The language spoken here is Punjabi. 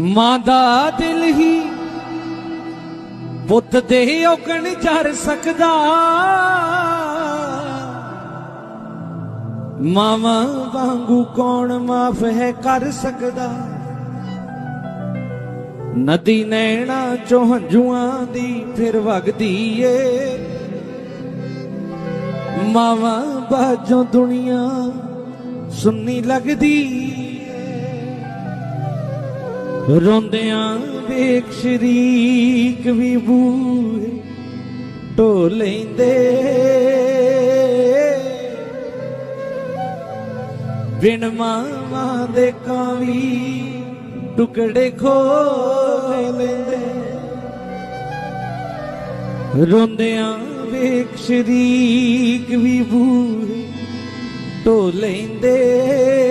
ਮਾਂ ਦਾ ਦਿਲ ਹੀ ਪੁੱਤ ਦੇ ਔਗਣ ਜਰ ਸਕਦਾ। ਮਾਵਾ ਵਾਂਗੂ ਕੌਣ ਮਾਫ ਹੈ ਕਰ ਸਕਦਾ? ਨਦੀ ਨੈਣਾ ਚੋਂ ਹੰਝੂਆਂ ਦੀ ਫਿਰ ਵਗਦੀ ਏ। ਮਾਵਾ ਬਾਜੋਂ ਦੁਨੀਆ ਸੁੰਨੀ ਲੱਗਦੀ ਏ। ਰੋਂਦਿਆਂ ਵੇਖ ਸ਼ਰੀਕ ਵੀ ਬੂਹੇ ਢੋ ਲੈਂਦੇ। ਬਿਨ ਮਾਵਾਂ ਦੇ ਕਾਵੀ ਟੁਕੜੇ ਖੋ ਲੈਂਦੇ। ਰੋਂਦਿਆਂ ਵੇਖ ਸ਼ਰੀਕ ਵੀ ਬੂਹੇ ਢੋ ਲੈਂਦੇ।